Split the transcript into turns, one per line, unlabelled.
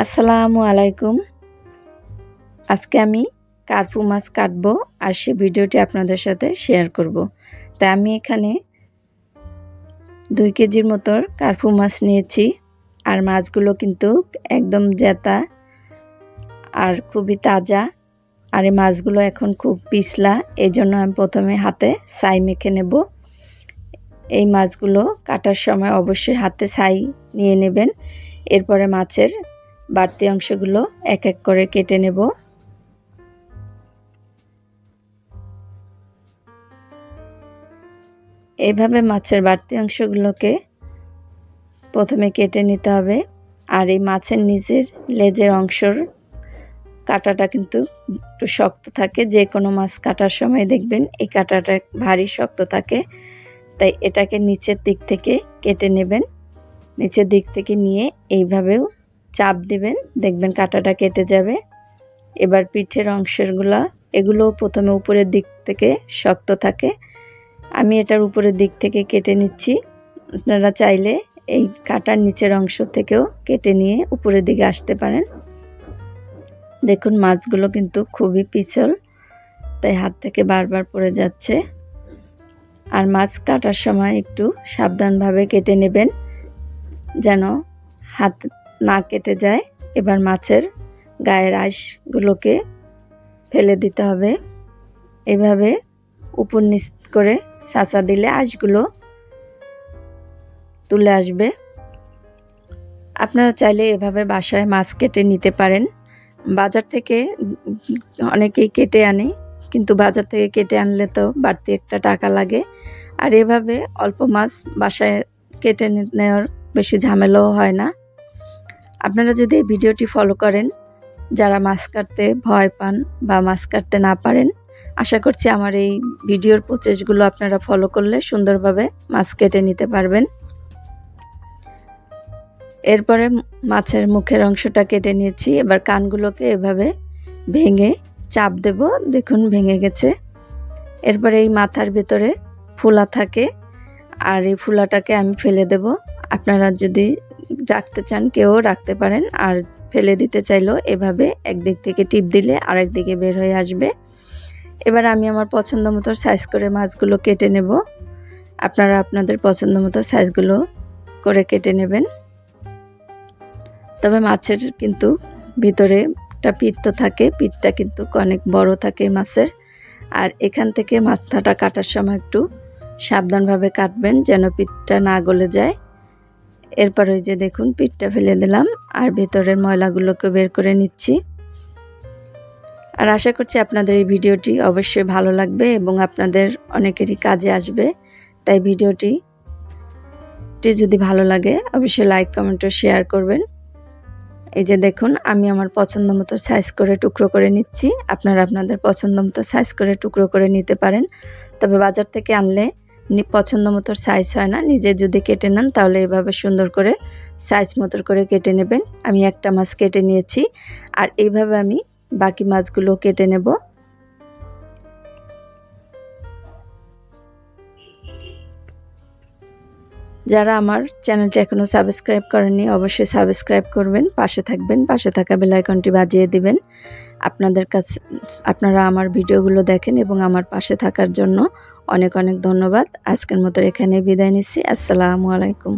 আসসালামু আলাইকুম। আজকে আমি কার্পু মাছ কাটবো আর সে ভিডিওটি আপনাদের সাথে শেয়ার করব। তাই আমি এখানে দুই কেজির মতো কার্পু মাছ নিয়েছি আর মাছগুলো কিন্তু একদম জেতা আর খুবই তাজা। আর এই মাছগুলো এখন খুব পিছলা এই জন্য আমি প্রথমে হাতে ছাই মেখে নেব। এই মাছগুলো কাটার সময় অবশ্যই হাতে ছাই নিয়ে নেবেন। এরপরে মাছের বাড়তি অংশগুলো এক এক করে কেটে নেব। এইভাবে মাছের বাড়তি অংশগুলোকে প্রথমে কেটে নিতে হবে। আর এই মাছের নিচের লেজের অংশর কাটাটা কিন্তু একটু শক্ত থাকে। যে কোনো মাছ কাটার সময় দেখবেন এই কাটাটা ভারী শক্ত থাকে। তাই এটাকে নিচের দিক থেকে কেটে নেবেন। নিচের দিক থেকে নিয়ে এইভাবেও চাপ দিবেন, দেখবেন কাঁটাটা কেটে যাবে। এবার পিঠের অংশেরগুলো, এগুলো প্রথমে উপরের দিক থেকে শক্ত থাকে। আমি এটার উপরের দিক থেকে কেটে নিচ্ছি। আপনারা চাইলে এই কাটার নিচের অংশ থেকেও কেটে নিয়ে উপরের দিকে আসতে পারেন। দেখুন, মাছগুলো কিন্তু খুবই পিছল, তাই হাত থেকে বারবার পড়ে যাচ্ছে। আর মাছ কাটার সময় একটু সাবধানভাবে কেটে নেবেন, যেন হাত না কেটে যায়, এবার মাছের গায়ের আঁশগুলোকে ফেলে দিতে হবে। এভাবে উপর নিচ করে চাচা দিলে আঁশগুলো তুলে আসবে। আপনারা চাইলে এভাবে বাসায় মাছ কেটে নিতে পারেন। বাজার থেকে অনেকেই কেটে আনে, কিন্তু বাজার থেকে কেটে আনলে তো বাড়তি একটা টাকা লাগে। আর এভাবে অল্প মাছ বাসায় কেটে নেওয়ার বেশি ঝামেলাও হয় না। আপনারা যদি এই ভিডিওটি ফলো করেন, যারা মাছ কাটতে ভয় পান বা মাছ কাটতে না পারেন, আশা করছি আমার এই ভিডিওর প্রচেসগুলো আপনারা ফলো করলে সুন্দরভাবে মাছ কেটে নিতে পারবেন। এরপরে মাছের মুখের অংশটা কেটে নিয়েছি, এবার কানগুলোকে এভাবে ভেঙে চাপ দেব। দেখুন, ভেঙে গেছে। এরপরে এই মাথার ভেতরে ফুলা থাকে, আর এই ফুলাটাকে আমি ফেলে দেব। আপনারা যদি রাখতে চান, কেউ রাখতে পারেন। আর ফেলে দিতে চাইলেও এভাবে একদিক থেকে টিপ দিলে আরেক দিকে বের হয়ে আসবে। এবার আমি আমার পছন্দ মতো সাইজ করে মাছগুলো কেটে নেব। আপনারা আপনাদের পছন্দ মতো সাইজগুলো করে কেটে নেবেন। তবে মাছের কিন্তু ভিতরে একটা পিত্ত থাকে, পিঠটা কিন্তু অনেক বড় থাকে মাছের। আর এখান থেকে মাথাটা কাটার সময় একটু সাবধানভাবে কাটবেন যেন পিঠটা না গলে যায়। এরপর ওই যে দেখুন, পিঠটা ফেলে দিলাম আর ভেতরের ময়লাগুলোকে বের করে নিচ্ছি। আর আশা করছি আপনাদের এই ভিডিওটি অবশ্যই ভালো লাগবে এবং আপনাদের অনেকেরই কাজে আসবে। তাই ভিডিওটি যদি ভালো লাগে, অবশ্যই লাইক, কমেন্ট ও শেয়ার করবেন। এই যে দেখুন, আমি আমার পছন্দ মতো সাইজ করে টুকরো করে নিচ্ছি। আপনারা আপনাদের পছন্দ মতো সাইজ করে টুকরো করে নিতে পারেন। তবে বাজার থেকে আনলে পছন্দ মতো সাইজ হয় না। নিজে যদি কেটে নেন, তাহলে এভাবে সুন্দর করে সাইজ মতো করে কেটে নেবেন। আমি একটা মাছ কেটে নিয়েছি। আর এইভাবে আমি বাকি মাছগুলো কেটে নেব। যারা আমার চ্যানেলটি এখনও সাবস্ক্রাইব করেননি, অবশ্যই সাবস্ক্রাইব করবেন, পাশে থাকবেন, পাশে থাকা বেলাইকনটি বাজিয়ে দিবেন। আপনাদের কাছে, আপনারা আমার ভিডিওগুলো দেখেন এবং আমার পাশে থাকার জন্য অনেক অনেক ধন্যবাদ। আজকের মতো এখানে বিদায় নিচ্ছি। আসসালামু আলাইকুম।